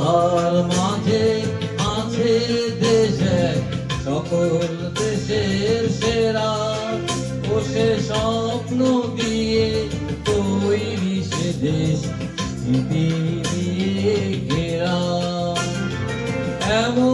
তাহার মাঝে আছে দেশে, সকল দেশের সেরা। ও স্বপ্ন দিয়ে তৈরি সে দেশ দিয়ে ঘেরা। এমন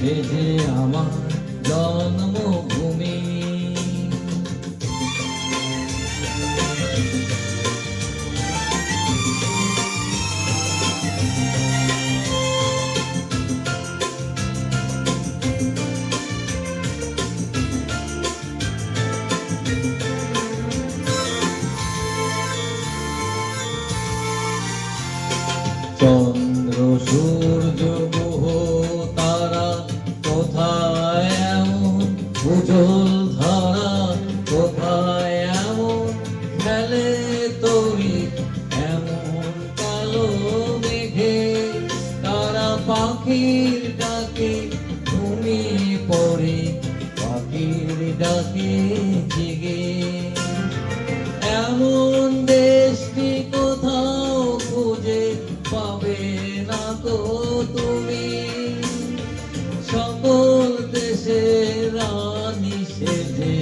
সেজে আমার জন্মভূমি ডাকে জেগে। এমন দেশটি কোথাও খুঁজে পাবে না তো তুমি। সকল দেশের রানী সেজে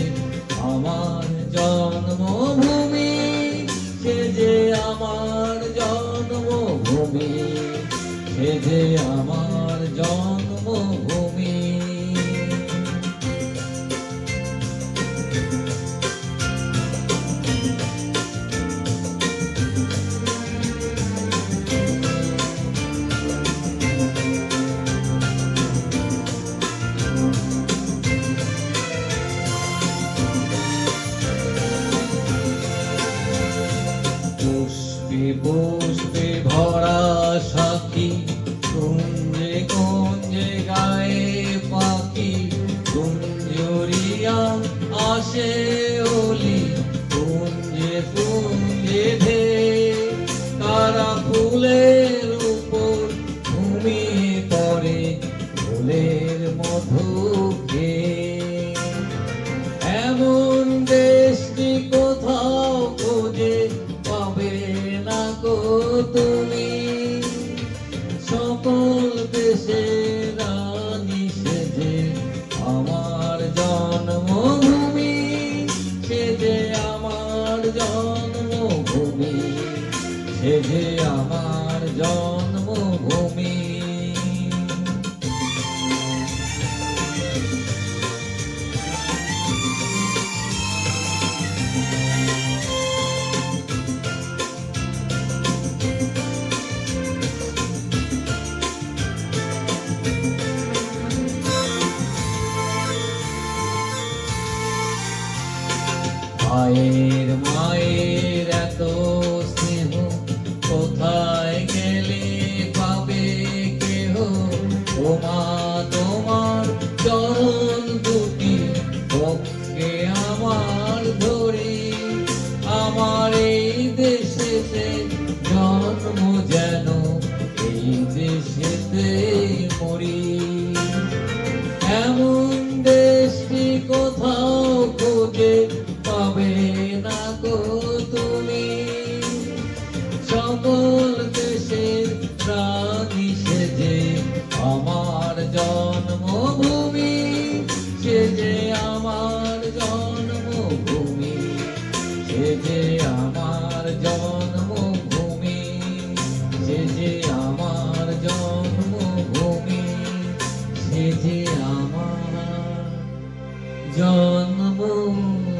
আমার জন্মভূমি, সেজে আমার জন্মভূমি, সেজে আমার কুঞ্জে গায়ে পাখি কুঞ্জরিয়া আসে ওলি কুঞ্জে কুঞ্জে ধে তারা ফুলের উপর ঘুমিয়ে পড়ে, ফুলের মধু এমন দেশটি কোথাও খুঁজে পাবে না গো তুমি। সকল সেজে আমার জন্মভূমি সেজে আমার জন্মভূমি সেজে আমার জন্মভূমি। মায়ের মায়ের এত On the Moon.